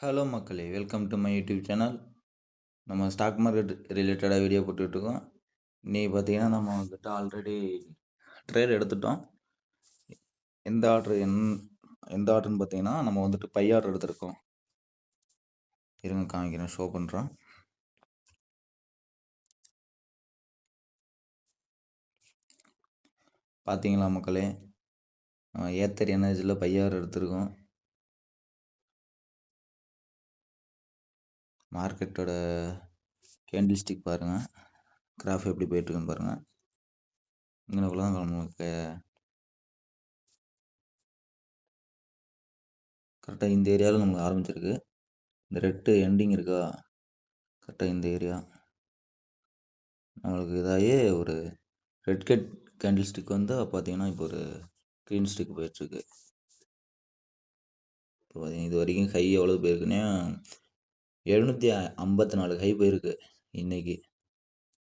Hello மக்களே welcome to my YouTube channel நம்ம stock market ரிலேட்டடாக வீடியோ போட்டுட்ருக்கோம். இன்றைக்கி பார்த்தீங்கன்னா நம்ம கிட்ட ஆல்ரெடி ட்ரேட் எடுத்துட்டோம். எந்த ஆர்டர் என் எந்த ஆர்டர்னு பார்த்தீங்கன்னா நம்ம வந்துட்டு பை ஆர்டர் எடுத்திருக்கோம். இருங்க காமிக்கிறேன் ஷோ பண்ணுறோம் பார்த்தீங்களா மக்களே? ஏத்தர் எனர்ஜியில் பை ஆர்டர் எடுத்திருக்கோம். மார்க்கெட்டோட கேண்டில் ஸ்டிக் பாருங்கள் கிராஃப் எப்படி போயிட்டுருக்குன்னு பாருங்கள் இங்கனக்குள்ள தான் நம்மளுக்கு கரெக்டாக இந்த ஏரியாவில் நமக்கு ஆரம்பிச்சிருக்கு. இந்த ரெட்டு எண்டிங் இருக்கா? கரெக்டாக இந்த ஏரியா நம்மளுக்கு இதாகி ஒரு ரெட் கட் கேண்டில் ஸ்டிக் வந்து பார்த்தீங்கன்னா இப்போ ஒரு க்ரீன் ஸ்டிக் போயிட்டுருக்கு. இப்போ பார்த்தீங்கன்னா இது வரைக்கும் ஹை எவ்வளோ போயிருக்குன்னா எழுநூற்றி ஐம்பத்தி நாலு ஹை போயிருக்கு இன்றைக்கி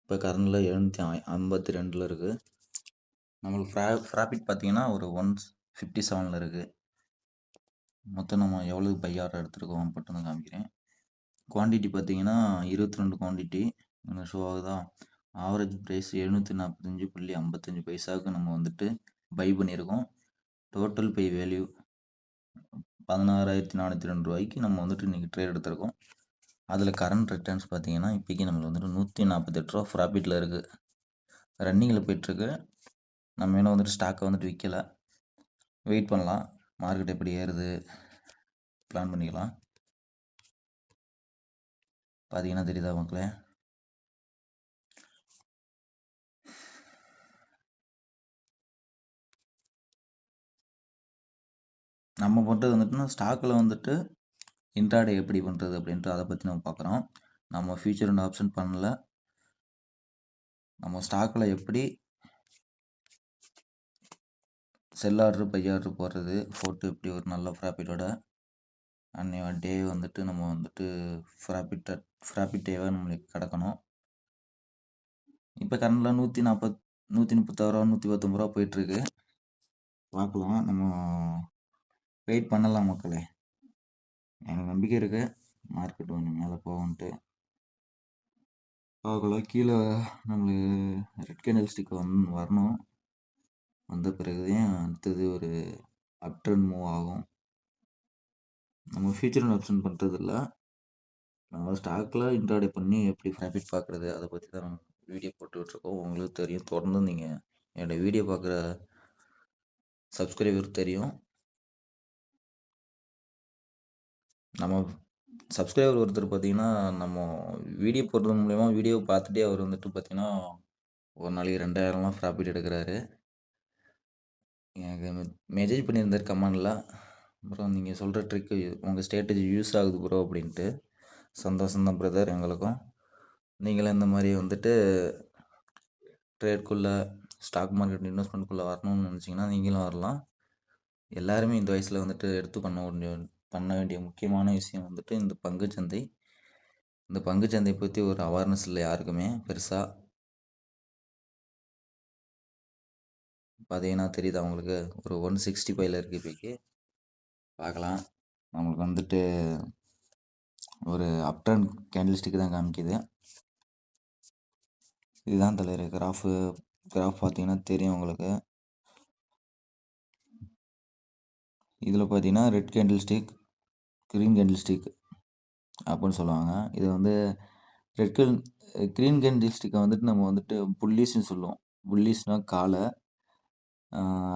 இப்போ கரண்டில் எழுநூற்றி ஐம்பத்தி ரெண்டில் இருக்குது நம்மளுக்கு ஃப்ரா ப்ராஃபிட் பார்த்தீங்கன்னா ஒரு ஒன் ஃபிஃப்டி செவனில் இருக்குது மொத்தம் நம்ம எவ்வளோ பை ஆர்டர் எடுத்துருக்கோம் மட்டும் காமிக்கிறேன். குவான்டிட்டி பார்த்தீங்கன்னா இருபத்தி ரெண்டு குவான்டிட்டி ஷோ ஆகுதா? ஆவரேஜ் ப்ரைஸ் எழுநூற்றி நாற்பத்தஞ்சு புள்ளி ஐம்பத்தஞ்சு பைசாவுக்கு நம்ம வந்துட்டு பை பண்ணியிருக்கோம். டோட்டல் பை வேல்யூ பதினாறாயிரத்தி நானூற்றி ரெண்டு ரூபாய்க்கு நம்ம வந்துட்டு இன்றைக்கி ட்ரேட் எடுத்திருக்கோம். அதில் கரண்ட் ரிட்டர்ன்ஸ் பார்த்தீங்கன்னா இப்போக்கி நம்மளுக்கு வந்துட்டு நூற்றி நாற்பத்தெட்டு ரூபா ப்ராஃபிட்டில் இருக்குது ரன்னிங்கில் போயிட்டுருக்கு. நம்ம இன்னும் வந்துட்டு ஸ்டாக்கை வந்துட்டு விற்கலை வெயிட் பண்ணலாம். மார்க்கெட் எப்படி ஏறுது? பிளான் பண்ணிக்கலாம். பார்த்தீங்கன்னா தெரியுதா மக்களே நம்ம பண்ணுறது வந்துட்டுனா ஸ்டாக்கில் வந்துட்டு இன்ட்ராடே எப்படி பண்ணுறது அப்படின்ட்டு அதை பற்றி நம்ம பார்க்குறோம் நம்ம ஃபியூச்சர் அண்ட் ஆப்ஷன் பண்ணல. நம்ம ஸ்டாக்கில் எப்படி செல் ஆர்டர் பை ஆர்டர் போடுறது ஃபோட்டோ எப்படி ஒரு நல்ல ப்ராஃபிட்டோட அன்னைய டே வந்துட்டு நம்ம வந்துட்டு ப்ராஃபிட்ட ப்ராஃபிட் டேவாக நம்மளுக்கு கிடக்கணும். இப்போ கரண்டில் நூற்றி நாற்பத் நூற்றி முப்பத்தாறு ரூபா நூற்றி பத்தொம்பது ரூபா போயிட்டுருக்கு பார்க்கலாம் நம்ம வெயிட் பண்ணலாம் மக்களே. எனக்கு நம்பிக்கை இருக்குது மார்க்கெட் கொஞ்சம் மேலே போகும்ன்ட்டு. பார்க்கலாம் கீழே நம்மளுக்கு ரெட் கேண்டல் ஸ்டிக் வந் வரணும். வந்த பிறகுதான் அடுத்தது ஒரு அப் ட்ரெண்ட் மூவ் ஆகும். நம்ம ஃபியூச்சர் ஆப்ஷன் பண்ணுறதில்ல நம்ம ஸ்டாக்கில் இன்ட்ராடே பண்ணி எப்படி ப்ராஃபிட் பார்க்குறது அதை பற்றி தான் வீடியோ போட்டுக்கிட்டுருக்கோம் உங்களுக்கு தெரியும். தொடர்ந்து நீங்கள் என்னோடய வீடியோ பார்க்குற சப்ஸ்கிரைபருக்கு தெரியும். நம்ம சப்ஸ்கிரைபர் ஒருத்தர் பார்த்தீங்கன்னா நம்ம வீடியோ போடுறது மூலயமா வீடியோ பார்த்துட்டே அவர் வந்துட்டு பார்த்தீங்கன்னா ஒரு நாளைக்கு ரெண்டாயிரம்லாம் ப்ராஃபிட் எடுக்கிறாரு. எனக்கு மெசேஜ் பண்ணியிருந்தார் கமெண்டில். அப்புறம் நீங்கள் சொல்கிற ட்ரிக்கு உங்கள் ஸ்டேட்டஜி யூஸ் ஆகுது ப்ரோ அப்படின்ட்டு. சந்தோஷம் தான் பிரதர் எங்களுக்கும். நீங்களும் இந்த மாதிரி வந்துட்டு ட்ரேட்குள்ளே ஸ்டாக் மார்க்கெட் இன்வெஸ்ட்மெண்ட்குள்ளே வரணும்னு நினச்சிங்கன்னா நீங்களும் வரலாம். எல்லாருமே இந்த வயசில் வந்துட்டு எடுத்து பண்ண முடியும் பண்ண வேண்டிய முக்கியமான விஷயம் வந்துட்டு இந்த பங்குச்சந்தை இந்த பங்குச்சந்தை பற்றி ஒரு அவேர்னஸ் இல்லை யாருக்குமே பெருசாக பார்த்தீங்கன்னா தெரியுது அவங்களுக்கு. ஒரு ஒன் சிக்ஸ்டி ஃபைவ்ல இருக்குது இப்போக்கி பார்க்கலாம். நம்மளுக்கு வந்துட்டு ஒரு அப்டன் கேண்டில் தான் காமிக்குது. இதுதான் தலைவர் கிராஃபு கிராஃப் பார்த்தீங்கன்னா தெரியும் உங்களுக்கு. இதில் பார்த்தீங்கன்னா red candle stick green candle stick அப்படின்னு சொல்லுவாங்க. இது வந்து ரெட் கேன் க்ரீன் கேண்டில் ஸ்டிக்கை வந்துட்டு நம்ம வந்துட்டு புல்லிஸ்ன்னு சொல்லுவோம். புல்லிஸ்னால் காலை.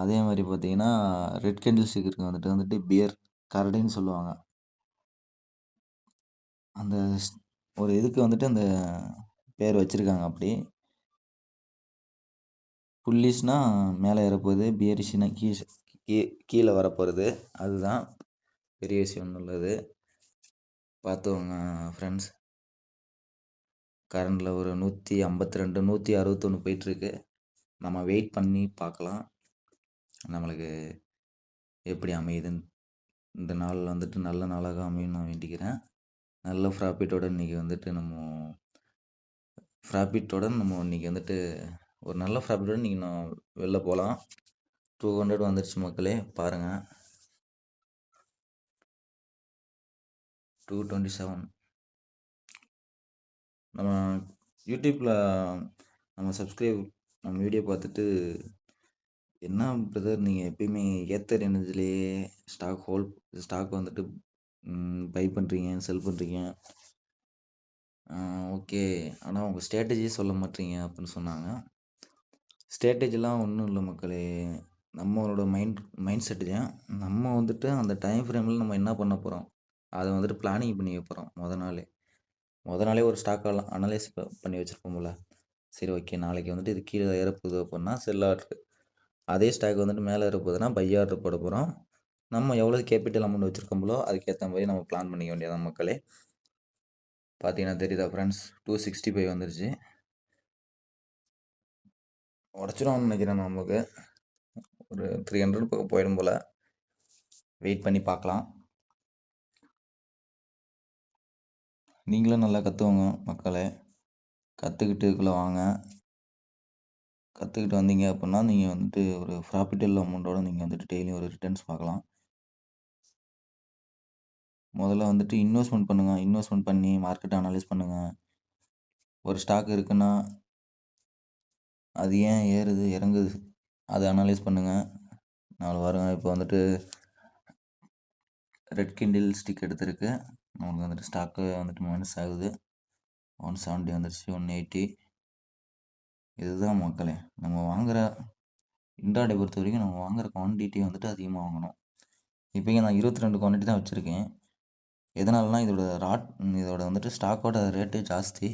அதே மாதிரி பார்த்தீங்கன்னா ரெட் கேண்டில் ஸ்டிக்கு வந்துட்டு வந்துட்டு பியர் கரடின்னு சொல்லுவாங்க. அந்த ஒரு இதுக்கு வந்துட்டு அந்த பேர் வச்சுருக்காங்க அப்படி. புல்லிஸ்னால் மேலே ஏறப்போகுது பியரிஷ்னா கீழ். கீ கீழே வரப்போகிறது அதுதான் பெரிய விஷயம் உள்ளது. பார்த்துக்கோங்க ஃப்ரெண்ட்ஸ் கரண்டில் ஒரு நூற்றி ஐம்பத்தி ரெண்டு நூற்றி அறுபத்தொன்று போயிட்டுருக்கு. நம்ம வெயிட் பண்ணி பார்க்கலாம். நம்மளுக்கு எப்படி அமையுதுன்னு இந்த நாள் வந்துட்டு நல்ல நாளாக அமையும் நான் வேண்டிக்கிறேன். நல்ல ப்ராஃபிட்டோட இன்றைக்கி வந்துட்டு நம்ம ப்ராஃபிட்டோட நம்ம இன்றைக்கி வந்துட்டு ஒரு நல்ல ப்ராஃபிட்டோட இன்றைக்கி நான் வெளில போகலாம். டூ ஹண்ட்ரட் வந்துருச்சு மக்களே பாருங்கள் டூ டுவெண்ட்டி செவன் நம்ம யூடியூப்பில் நம்ம சப்ஸ்கிரைப் நம்ம வீடியோ பார்த்துட்டு என்ன பிரதர் நீங்கள் எப்பயுமே ஏத்தர் எனர்ஜிலேயே ஸ்டாக் ஹோல் ஸ்டாக் வந்துட்டு பை பண்ணுறீங்க செல் பண்ணுறீங்க ஓகே ஆனால் உங்கள் ஸ்ட்ராட்டஜியே சொல்ல மாட்டீங்க அப்படின்னு சொன்னாங்க. ஸ்ட்ராட்டஜிலாம் ஒன்றும் இல்லை மக்களே. நம்மளோட மைண்ட் மைண்ட் செட்டு தான் நம்ம வந்துட்டு அந்த டைம் ஃப்ரேமில் நம்ம என்ன பண்ண போகிறோம் அதை வந்துட்டு பிளானிங் பண்ணி வைப்போம் மொதல் நாளே. மொதல் நாளே ஒரு ஸ்டாக்கெல்லாம் அனலைஸ் பண்ணி வச்சுருப்போம்ல. சரி ஓகே நாளைக்கு வந்துட்டு இது கீழே ஏறப்போகுது அப்படின்னா செல் ஆர்டர் அதே ஸ்டாக் வந்துட்டு மேலே ஏறப்போகுதுன்னா பை ஆர்டர் போட போகிறோம் நம்ம எவ்வளோ கேபிட்டல் அமௌண்ட் வச்சுருக்கோம்களோ அதுக்கேற்ற மாதிரி நம்ம பிளான் பண்ணிக்க வேண்டியதான் மக்களே. பார்த்தீங்கன்னா தெரியுதா ஃப்ரெண்ட்ஸ் டூ சிக்ஸ்டி ஃபைவ் வந்துருச்சு. உடச்சிடும் நினைக்கிறேன் நமக்கு ஒரு த்ரீ ஹண்ட்ரட் பக்கம் போயிடும் போல். வெயிட் பண்ணி பார்க்கலாம் நீங்களும் நல்லா கற்றுவோங்க மக்களே. கற்றுக்கிட்டுக்குள்ளே வாங்க. கற்றுக்கிட்டு வந்தீங்க அப்படின்னா நீங்கள் வந்துட்டு ஒரு ப்ராஃபிட்டபிள் அமௌண்ட்டோட நீங்கள் வந்துட்டு டெய்லியும் ஒரு ரிட்டர்ன்ஸ் பார்க்கலாம் முதல்ல வந்துட்டு இன்வெஸ்ட்மெண்ட் பண்ணுங்கள் இன்வெஸ்ட்மெண்ட் பண்ணி மார்க்கெட்டை அனலைஸ் பண்ணுங்கள் ஒரு ஸ்டாக் இருக்குன்னா அது ஏன் ஏறுது இறங்குது? அதை அனலைஸ் பண்ணுங்கள் நாலு வாரம் இப்போ வந்துட்டு ரெட் கிண்டில் ஸ்டிக் எடுத்திருக்கு. நம்மளுக்கு வந்துட்டு ஸ்டாக்கு வந்துட்டு மைனஸ் ஆகுது. ஒன் செவன்ட்டி வந்துருச்சு ஒன் எயிட்டி இதுதான் மக்களே நம்ம வாங்குகிற இன்ட்ராடே பொறுத்த வரைக்கும் நம்ம வாங்குகிற குவான்டிட்டி வந்துட்டு அதிகமாக வாங்கணும். இப்போங்க நான் இருபத்தி ரெண்டு குவான்டிட்டி தான் வச்சுருக்கேன். எதனாலனா இதோட ராட் இதோட வந்துட்டு ஸ்டாக்கோட ரேட்டு ஜாஸ்தி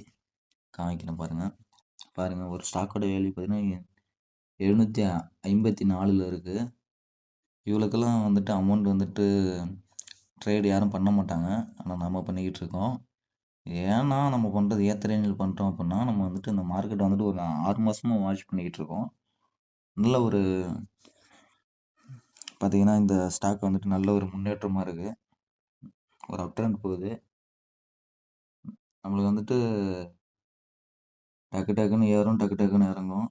காமிக்கணும் பாருங்கள் பாருங்கள் ஒரு ஸ்டாக்கோட வேல்யூ பார்த்தீங்கன்னா எழுநூற்றி ஐம்பத்தி நாலில் இருக்குது இவளுக்கெல்லாம் வந்துட்டு அமௌண்ட் வந்துட்டு ட்ரேடு யாரும் பண்ண மாட்டாங்க. ஆனால் நம்ம பண்ணிக்கிட்டு இருக்கோம். ஏன்னா நம்ம பண்ணுறது ஏற்ற பண்ணுறோம் அப்படின்னா நம்ம வந்துட்டு இந்த மார்க்கெட் வந்துட்டு ஒரு ஆறு மாதமாக வாட்ச் பண்ணிக்கிட்டு இருக்கோம். நல்ல ஒரு பார்த்திங்கன்னா இந்த ஸ்டாக் வந்துட்டு நல்ல ஒரு முன்னேற்றமாக இருக்குது ஒரு அப் ட்ரெண்ட் போகுது. நம்மளுக்கு வந்துட்டு டக்கு டக்குன்னு ஏறும் டக்கு டக்குன்னு இறங்கும்.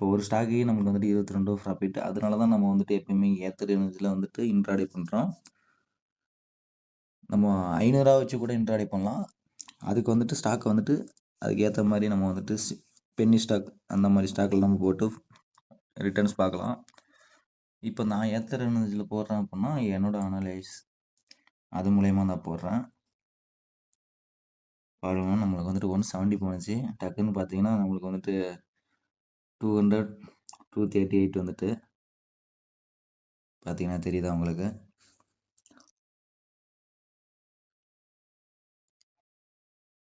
இப்போ ஒரு ஸ்டாக்கே நமக்கு வந்துட்டு இருபத்தி ரெண்டு ப்ராஃபிட் அதனால தான் நம்ம வந்துட்டு எப்பயுமே ஏத்தர் எனர்ஜியில் வந்துட்டு இன்ட்ராடே பண்ணுறோம் நம்ம ஐநூறுரூவா வச்சு கூட இன்ட்ராடே பண்ணலாம். அதுக்கு வந்துட்டு ஸ்டாக் வந்துட்டு அதுக்கு ஏற்ற மாதிரி நம்ம வந்துட்டு பென்னி ஸ்டாக் அந்த மாதிரி ஸ்டாக்கில் நம்ம போட்டு ரிட்டர்ன்ஸ் பார்க்கலாம். இப்போ நான் ஏத்தர் எனர்ஜியில் போடுறேன் அப்படின்னா என்னோடய அனலைஸ் அது மூலயமா நான் போடுறேன். பாருங்க நம்மளுக்கு வந்துட்டு ஒன் செவன்ட்டி போணுச்சு. டக்குன்னு பார்த்தீங்கன்னா நம்மளுக்கு வந்துட்டு two hundred two thirty eight வந்துட்டு பார்த்தீங்கன்னா தெரியுதா உங்களுக்கு?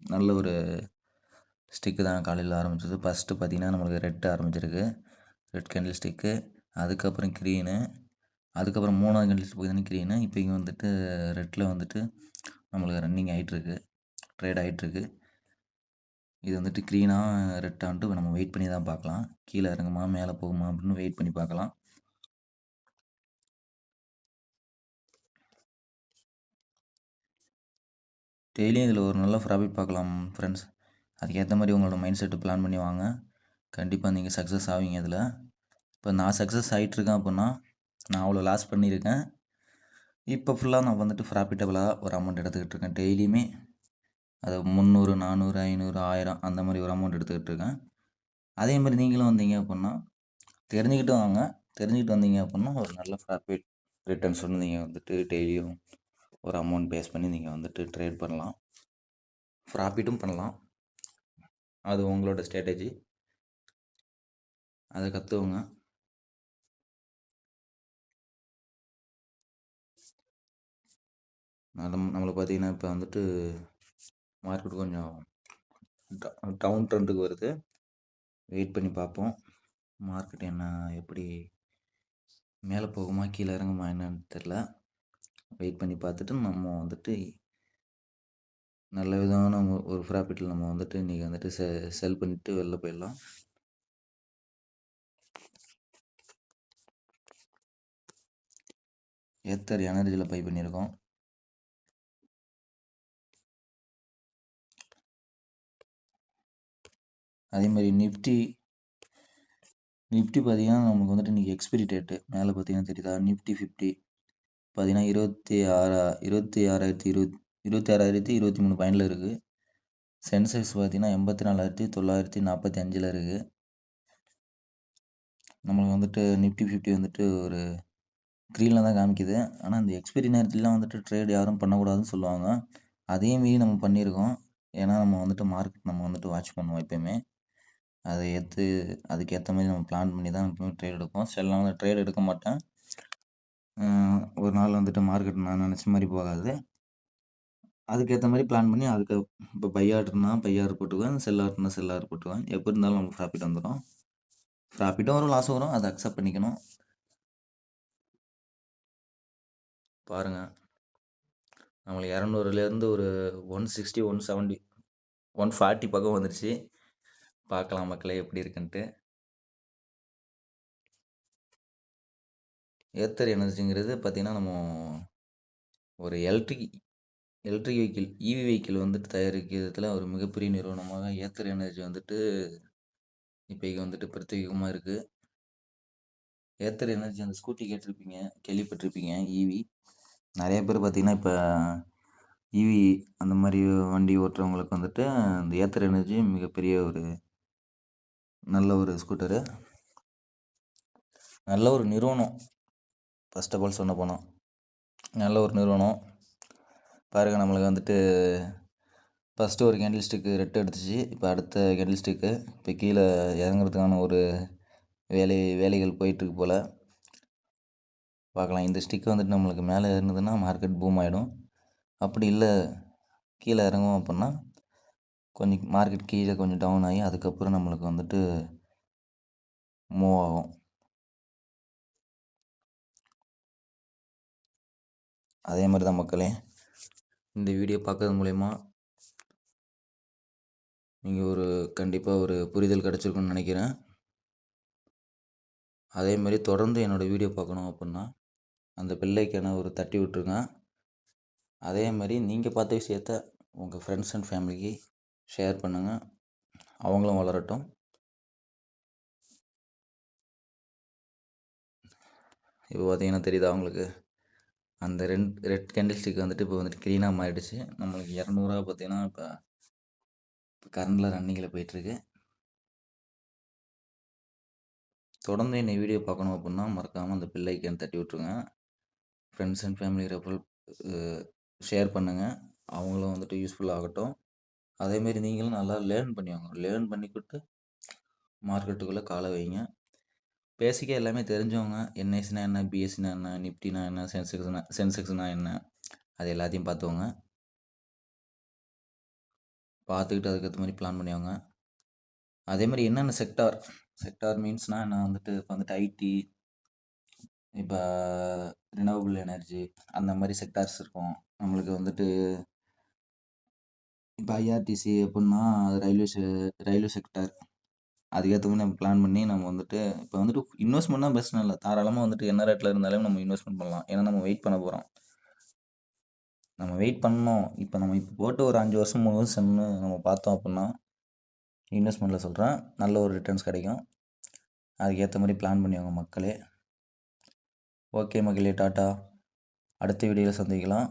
நல்ல ஒரு ஸ்டிக்கு தான் காலையில் ஆரம்பிச்சது. ஃபஸ்ட்டு பார்த்தீங்கன்னா நம்மளுக்கு ரெட் ஆரம்பிச்சிருக்கு. ரெட் கேண்டில் ஸ்டிக்கு அதுக்கப்புறம் க்ரீனு அதுக்கப்புறம் மூணாவது கேண்டில் ஸ்டிக் பார்த்தீங்கன்னா க்ரீனு இப்போ இங்கே வந்துட்டு ரெட்டில் வந்துட்டு நம்மளுக்கு ரன்னிங் ஆகிட்டுருக்கு ட்ரேட் ஆகிட்டுருக்கு இது வந்துட்டு க்ரீனாக ரெட்டான்ட்டு நம்ம வெயிட் பண்ணி தான் பார்க்கலாம். கீழே இறங்குமா மேலே போகுமா அப்படின்னு வெயிட் பண்ணி பார்க்கலாம். டெய்லியும் இதில் ஒரு நல்ல ப்ராஃபிட் பார்க்கலாம் ஃப்ரெண்ட்ஸ் அதுக்கேற்ற மாதிரி உங்களோட மைண்ட் செட்டு பிளான் பண்ணி வாங்க. கண்டிப்பாக நீங்கள் சக்ஸஸ் ஆவீங்க இதில். இப்போ நான் சக்ஸஸ் ஆகிட்டுருக்கேன் அப்படின்னா நான் அவ்வளோ லாஸ் பண்ணியிருக்கேன். இப்போ ஃபுல்லாக நான் வந்துட்டு ப்ராஃபிட்டபுளாக ஒரு அமௌண்ட் எடுத்துக்கிட்டு இருக்கேன் டெய்லியுமே அது முந்நூறு நானூறு ஐநூறு ஆயிரம் அந்த மாதிரி ஒரு அமௌண்ட் எடுத்துக்கிட்டு இருக்கேன் அதே மாதிரி நீங்களும் வந்தீங்க அப்புடின்னா தெரிஞ்சுக்கிட்டு வாங்க. தெரிஞ்சுக்கிட்டு வந்தீங்க அப்புடின்னா ஒரு நல்ல ப்ராஃபிட் ரிட்டர்ன்ஸ் வந்து நீங்கள் வந்துட்டு டெய்லியும் ஒரு அமௌண்ட் பேஸ் பண்ணி நீங்கள் வந்துட்டு ட்ரேட் பண்ணலாம். ப்ராஃபிட்டும் பண்ணலாம். அது உங்களோட ஸ்ட்ராட்டஜி அதை கற்றுவங்க நம்ம நம்மளை பார்த்தீங்கன்னா இப்போ வந்துட்டு மார்க்கெட் கொஞ்சம் டவுன் ட்ரெண்டுக்கு வருது. வெயிட் பண்ணி பார்ப்போம். மார்க்கெட் என்ன எப்படி மேலே போகுமா கீழே இறங்குமா என்னன்னு தெரில வெயிட் பண்ணி பார்த்துட்டு நம்ம வந்துட்டு நல்ல விதமான ஒரு ப்ராஃபிட்டில் நம்ம வந்துட்டு இன்றைக்கி வந்துட்டு செ செல் பண்ணிவிட்டு வெளில போயிடலாம். ஏத்தர் எனர்ஜியில் பை பண்ணியிருக்கோம். அதே மாதிரி நிஃப்டி நிஃப்டி பார்த்தீங்கன்னா நமக்கு வந்துட்டு இன்றைக்கி எக்ஸ்பிரி டேட்டு மேலே பார்த்தீங்கன்னா தெரியுதா? நிஃப்டி ஃபிஃப்டி பார்த்தீங்கன்னா இருபத்தி ஆறா இருபத்தி ஆறாயிரத்தி இருபத் இருபத்தி ஆறாயிரத்தி இருபத்தி மூணு பாயிண்டில் இருக்குது சென்செக்ஸ் பார்த்தீங்கன்னா எண்பத்தி நாலாயிரத்தி தொள்ளாயிரத்தி நாற்பத்தி அஞ்சில் இருக்குது நம்மளுக்கு வந்துட்டு நிஃப்டி ஃபிஃப்டி வந்துட்டு ஒரு க்ரீனில் தான் காமிக்குது. ஆனால் இந்த எக்ஸ்பைரி நேரத்துலலாம் வந்துட்டு ட்ரேட் யாரும் பண்ணக்கூடாதுன்னு சொல்லுவாங்க. அதையும் மீறி நம்ம பண்ணியிருக்கோம். ஏன்னா நம்ம வந்துட்டு மார்க்கெட் நம்ம வந்துட்டு வாட்ச் பண்ணுவோம் எப்பயுமே. அதை ஏற்று அதுக்கேற்ற மாதிரி நம்ம பிளான் பண்ணி தான் எப்பவுமே ட்ரேட் எடுப்போம். சில நாள் ட்ரேட் எடுக்க மாட்டேன். ஒரு நாள் வந்துட்டு மார்க்கெட் நான் நினச்ச மாதிரி போகாது. அதுக்கேற்ற மாதிரி பிளான் பண்ணி அதுக்கு இப்போ பை ஆர்டர்னா பை போட்டுக்குவேன். செல் ஆர்டர்னா போட்டுக்குவேன். எப்போ இருந்தாலும் நமக்கு ப்ராஃபிட் வந்துடும் ப்ராஃபிட்டும் வரும் லாஸும் வரும். அதை அக்செப்ட் பண்ணிக்கணும். பாருங்கள் நம்மளுக்கு இரநூறுலேருந்து ஒரு one sixty one seventy one forty பக்கம் வந்துருச்சு. பார்க்கலாம் மக்களே எப்படி இருக்குன்ட்டு. ஏத்தர் எனர்ஜிங்கிறது பார்த்திங்கன்னா நம்ம ஒரு electric electric vehicle EV vehicle வந்துட்டு தயாரிக்கிறதுல ஒரு மிகப்பெரிய நிறுவனமாக ஏத்தர் எனர்ஜி வந்துட்டு இப்போக்கி வந்துட்டு பிரத்யேகமாக இருக்குது ஏத்தர் எனர்ஜி அந்த ஸ்கூட்டி கேட்டிருப்பீங்க கேள்விப்பட்டிருப்பீங்க ஈவி நிறைய பேர் பார்த்திங்கன்னா இப்போ ஈவி அந்த மாதிரி வண்டி ஓட்டுறவங்களுக்கு வந்துட்டு அந்த ஏத்தர் எனர்ஜி மிகப்பெரிய ஒரு நல்ல ஒரு ஸ்கூட்டரு நல்ல ஒரு நிறுவனம். ஃபஸ்ட் ஆஃப் ஆல் சொன்ன போனால் நல்ல ஒரு நிறுவனம். பாருங்கள் நம்மளுக்கு வந்துட்டு ஃபஸ்ட்டு ஒரு கேண்டில் ஸ்டிக்கு ரெட் எடுத்துச்சு இப்போ அடுத்த கேண்டில் ஸ்டிக்கு இப்போ கீழே இறங்குறதுக்கான ஒரு வேலை வேலைகள் போயிட்டுருக்கு போல். பார்க்கலாம். இந்த ஸ்டிக்கு வந்துட்டு நம்மளுக்கு மேலே இருந்ததுன்னா மார்க்கெட் பூம் ஆகிடும் அப்படி இல்லை கீழே இறங்கும் அப்படின்னா கொஞ்சம் மார்க்கெட் கீழே கொஞ்சம் டவுன் ஆகி அதுக்கப்புறம் நம்மளுக்கு வந்துட்டு மூவ் ஆகும். அதே மாதிரி தான் மக்களே இந்த வீடியோ பார்க்கறது மூலயமா நீங்கள் ஒரு கண்டிப்பாக ஒரு புரிதல் கிடச்சிருக்குன்னு நினைக்கிறேன். அதே மாதிரி தொடர்ந்து என்னோடய வீடியோ பார்க்கணும் அப்படின்னா அந்த பிள்ளைக்கான ஒரு தட்டி விட்டுருங்க. அதே மாதிரி நீங்கள் பார்த்த விஷயத்த உங்கள் ஃப்ரெண்ட்ஸ் அண்ட் ஃபேமிலிக்கு ஷேர் பண்ணுங்கள் அவங்களும் வளரட்டும். இப்போ பார்த்தீங்கன்னா தெரியுதா அவங்களுக்கு அந்த ரெண்ட் ரெட் கேண்டில் ஸ்டிக் வந்துட்டு இப்போ வந்துட்டு க்ளீனாக மாறிடுச்சு. நம்மளுக்கு இரநூறுவா பார்த்தீங்கன்னா இப்போ இப்போ கரண்டில் ரன்னிங்கில் போயிட்டுருக்கு. தொடர்ந்து என்னை வீடியோ பார்க்கணும் அப்படின்னா மறக்காமல் அந்த பிள்ளைக்கேன்னு தட்டி விட்ருங்க friends and family referral share பண்ணுங்கள் அவங்களும் வந்துட்டு யூஸ்ஃபுல் ஆகட்டும். அதேமாரி நீங்களும் நல்லா லேர்ன் பண்ணிவாங்க லேர்ன் பண்ணிக்கிட்டு மார்க்கெட்டுக்குள்ளே காலை வைங்க. பேசிக்காக எல்லாமே தெரிஞ்சவங்க என்ஐசினா என்ன பிஎஸ்சினா என்ன நிப்டினா என்ன சென்செக்ஸ்னா சென்செக்ஸ்னா என்ன அது எல்லாத்தையும் பார்த்துவோங்க பார்த்துக்கிட்டு அதுக்கேற்ற மாதிரி பிளான் பண்ணிவாங்க அதே மாதிரி என்னென்ன செக்டார் செக்டார் மீன்ஸ்னால் நான் வந்துட்டு இப்போ வந்துட்டு ஐடி இப்போ ரினவபிள் எனர்ஜி அந்த மாதிரி செக்டார்ஸ் இருக்கும். நம்மளுக்கு வந்துட்டு இப்போ ஐஆர்டிசி அப்படின்னா ரயில்வே ரயில்வே செக்டார் அதுக்கேற்ற மாதிரி நம்ம பிளான் பண்ணி நம்ம வந்துட்டு இப்போ வந்துட்டு இன்வெஸ்ட்மெண்ட்னா பிரச்சனை இல்லை. தாராளமாக வந்துட்டு என்ன ரேட்டில் இருந்தாலும் நம்ம இன்வெஸ்ட்மெண்ட் பண்ணலாம். ஏன்னா நம்ம வெயிட் பண்ண போகிறோம் நம்ம வெயிட் பண்ணோம். இப்போ நம்ம இப்போ போட்டு ஒரு அஞ்சு வருஷம் மூணு வருஷம் நம்ம பார்த்தோம் அப்படின்னா இன்வெஸ்ட்மெண்ட்டில் சொல்கிறேன் நல்ல ஒரு ரிட்டர்ன்ஸ் கிடைக்கும். அதுக்கேற்ற மாதிரி பிளான் பண்ணிவாங்க மக்களே. ஓகே மகளே டாட்டா. அடுத்த வீடியோவில் சந்திக்கலாம்.